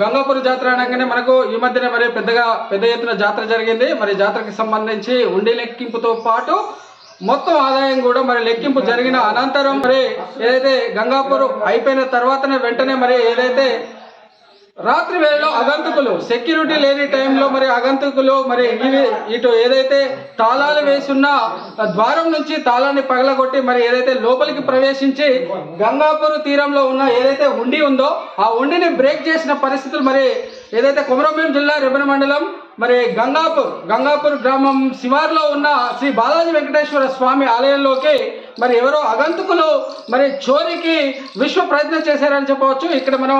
గంగాపురం జాతర అనగానే మనకు ఈ మధ్యనే మరి పెద్దగా పెద్ద ఎత్తున జాతర జరిగింది. మరి జాతరకి సంబంధించి ఉండి లెక్కింపుతో పాటు మొత్తం ఆదాయం కూడా మరి లెక్కింపు జరిగిన అనంతరం మరి ఏదైతే గంగాపూర్ అయిపోయిన తర్వాతనే వెంటనే మరి ఏదైతే రాత్రి వేళలో అగంతకులు. సెక్యూరిటీ లేని టైంలో మరి అగంతకులు మరి ఇటు ఏదైతే తాళాలు వేసున్న ద్వారం నుంచి తాళాన్ని పగలగొట్టి మరి ఏదైతే లోపలికి ప్రవేశించి గంగాపూర్ తీరంలో ఉన్న ఏదైతే ఉండి ఉందో ఆ ఉండిని బ్రేక్ చేసిన పరిస్థితులు మరి ఏదైతే కొమరంభీం జిల్లా రెబెన మండలం మరి గంగాపూర్ గంగాపూర్ గ్రామం శివార్లో ఉన్న శ్రీ బాలాజీ వెంకటేశ్వర స్వామి ఆలయంలోకి మరి ఎవరో అగంతుకులు మరి చోరికి విశ్వ ప్రయత్నం చేశారని చెప్పవచ్చు. ఇక్కడ మనం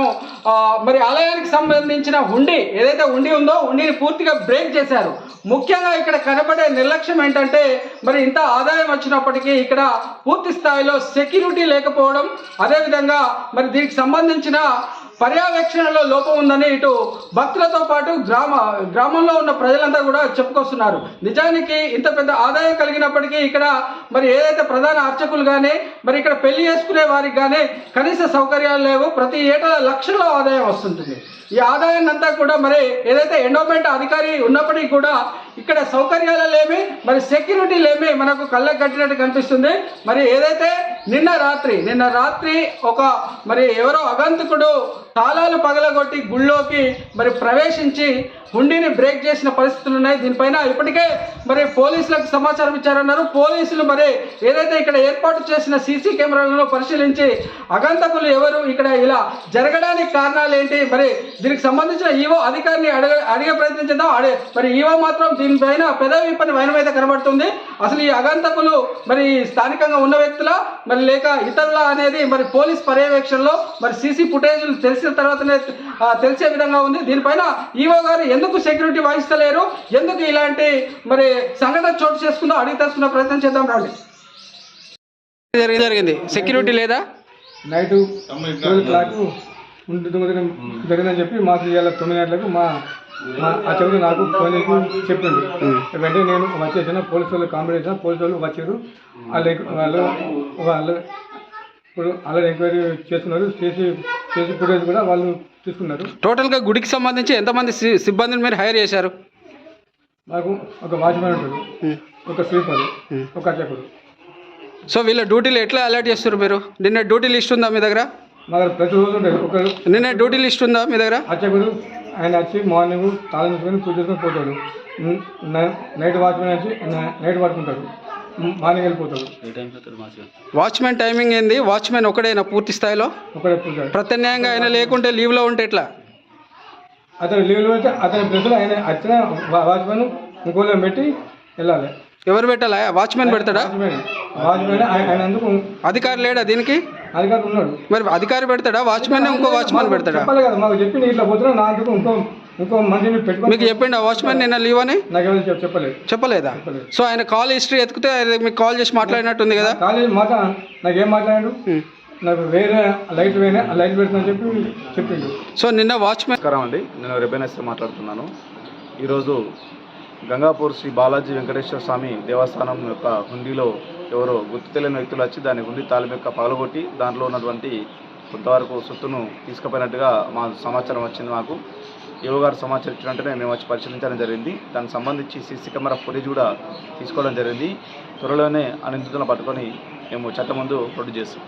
మరి ఆలయానికి సంబంధించిన హుండి ఏదైతే ఉండి ఉందో ఉండిని పూర్తిగా బ్రేక్ చేశారు. ముఖ్యంగా ఇక్కడ కనబడే నిర్లక్ష్యం ఏంటంటే మరి ఇంత ఆదాయం వచ్చినప్పటికీ ఇక్కడ పూర్తి స్థాయిలో సెక్యూరిటీ లేకపోవడం. అదేవిధంగా మరి దీనికి సంబంధించిన పర్యవేక్షణలో లోపం ఉందని ఇటు భక్తులతో పాటు గ్రామ గ్రామంలో ఉన్న ప్రజలంతా కూడా చెప్పుకొస్తున్నారు. నిజానికి ఇంత పెద్ద ఆదాయం కలిగినప్పటికీ ఇక్కడ మరి ఏదైతే ప్రధాన అర్చకులు కానీ మరి ఇక్కడ పెళ్ళి చేసుకునే వారికి కానీ కనీస సౌకర్యాలు లేవు. ప్రతి ఏటా లక్షల్లో ఆదాయం వస్తుంటుంది. ఈ ఆదాయాన్ని అంతా కూడా మరి ఏదైతే ఎండోమెంట్ అధికారి ఉన్నప్పటికీ కూడా ఇక్కడ సౌకర్యాలు లేమి మరి సెక్యూరిటీ లేమి మనకు కళ్ళకు కట్టినట్టు కనిపిస్తుంది. మరి ఏదైతే నిన్న రాత్రి నిన్న రాత్రి ఒక మరి ఎవరో అగంతకుడు తాళాలు పగలగొట్టి గుళ్ళోకి మరి ప్రవేశించి హుండీని బ్రేక్ చేసిన పరిస్థితులు ఉన్నాయి. దీనిపైన ఇప్పటికే మరి పోలీసులకు సమాచారం ఇచ్చారన్నారు. పోలీసులు మరి ఏదైతే ఇక్కడ ఏర్పాటు చేసిన సీసీ కెమెరాలను పరిశీలించి అగంతకులు ఎవరు ఇక్కడ ఇలా జరగడానికి కారణాలు ఏంటి మరి దీనికి సంబంధించిన ఈవో అధికారిని అడగ అడిగే ప్రయత్నించేద్దాం అడే మరి ఈవో మాత్రం దీనిపైన పెదవి పని వైనమైతే కనబడుతుంది. అసలు ఈ అగంతకులు మరి స్థానికంగా ఉన్న వ్యక్తుల? మరి లేక ఇతరుల అనేది మరి పోలీస్ పర్యవేక్షణలో మరి సీసీ ఫుటేజ్లు తెలిసిన తర్వాతనే తెలిసే విధంగా ఉంది. దీనిపైన ఈవో గారు ఎందుకు సెక్యూరిటీ వహిస్తలేరు ఎందుకు ఇలాంటి మరి సంఘటన చోటు చేసుకుందో అడిగి తెలుసుకున్న ప్రయత్నం చేద్దాం రండి. జరిగింది జరిగింది. సెక్యూరిటీ లేదా? నైట్ ట్వెల్వ్ క్లాక్ దొంగతనం జరిగిందని చెప్పి మాకు ఇవాళ తొమ్మిది గంటలకు మా ఆ చెవుడు నాకు ఫోన్ చేసి చెప్పిండు వెంటనే నేను వచ్చేసిన పోలీసు వాళ్ళు కాంప్లైంట్ చేసిన పోలీసు వాళ్ళు వచ్చారు. వాళ్ళు వాళ్ళు వాళ్ళు ఇప్పుడు అలా ఎంక్వైరీ చేస్తున్నారు. చేసి చేసి ఫుటేజ్ కూడా వాళ్ళు తీసుకున్నారు. టోటల్గా గుడికి సంబంధించి ఎంతమంది సి- సిబ్బందిని మీరు హైర్ చేశారు? మాకు ఒక వాచ్మెన్ ఉంటాడు ఒక స్వీపర్ ఒక అర్చకుడు. సో వీళ్ళ డ్యూటీలు ఎట్లా అలర్ట్ చేస్తారు మీరు? నిన్న డ్యూటీ లిస్ట్ ఉందా మీ దగ్గర? మా దగ్గర ప్రతిరోజు ఉంటాడు ఒక నిన్న డ్యూటీ లిస్ట్ ఉందా మీ దగ్గర? అర్చకుడు ఆయన వచ్చి మార్నింగ్ తాళం తీసుకొని పూజ చేసుకొని పోతాడు. నైట్ వాచ్మెన్ వచ్చి నైట్ పడుకుంటాడు. మార్నింగ్ వెళ్ళిపోతాడు. వాచ్మెన్ టైమింగ్ ఏంది? వాచ్మెన్ ఒకడేనా పూర్తి స్థాయిలో? ఒకడే పూజ. ప్రత్యామ్నాయంగా ఆయన లేకుంటే లీవ్లో ఉంటే ఎట్లా? అతను లీవ్లో అయితే అతని ప్లేస్లో ఆయన వచ్చిన వాచ్మెన్ ఇంకోలో పెట్టి వెళ్ళాలి. ఎవరు పెట్టాలా? వాచ్మెన్ పెడతాడా? వాచ్మెన్. వాచ్మెన్ ఆయన ఆయన అందుకు అధికారి లేడా దీనికి? అధికారి ఉన్నాడు. మరి అధికారి పెడతాడా? వాచ్మెన్ ఇంకో వాచ్మెన్ పెడతాడా? చెప్పాలి కదా మాకు చెప్పి ఇట్లా పోతున్నా నా అందుకు ఇంకో ఇంకో మనిషిని పెట్టుకొని మీకు చెప్పిండు? ఆ వాచ్మెన్ నిన్న లీవ్ అని? నాకు చెప్పలేదు. చెప్పలేదా? సో ఆయన కాల్ హిస్టరీ ఎత్తుకుతే ఆయన మీకు కాల్ చేసి మాట్లాడినట్టుంది కదా? కాలేజ్ మాట నాకేం మాట్లాడాడు? ఉం. నాకు వేరే లైట్ వేరే లైట్ పెడుతున్నా చెప్పి చెప్పిండు. సో నిన్న వాచ్మెన్ నమస్కారం అండి. నేను రెబెనెస్ మాట్లాడుతున్నాను. ఈరోజు గంగాపూర్ శ్రీ బాలాజీ వెంకటేశ్వర స్వామి దేవస్థానం యొక్క హుండీలో ఎవరో గుర్తు తెలియని వ్యక్తులు వచ్చి దాని హుండీ తాళం యొక్క పగలగొట్టి దాంట్లో ఉన్నటువంటి కొంతవరకు సొత్తును తీసుకుపోయినట్టుగా మా సమాచారం వచ్చింది మాకు. ఏవో గారు సమాచారం ఇచ్చినట్టునే మేము వచ్చి పరిశీలించడం జరిగింది. దానికి సంబంధించి సీసీ కెమెరా ఫుటేజ్ కూడా తీసుకోవడం జరిగింది. త్వరలోనే అనిందితులను పట్టుకొని మేము చట్టం ముందు ప్రొడ్యూస్ చేస్తాం.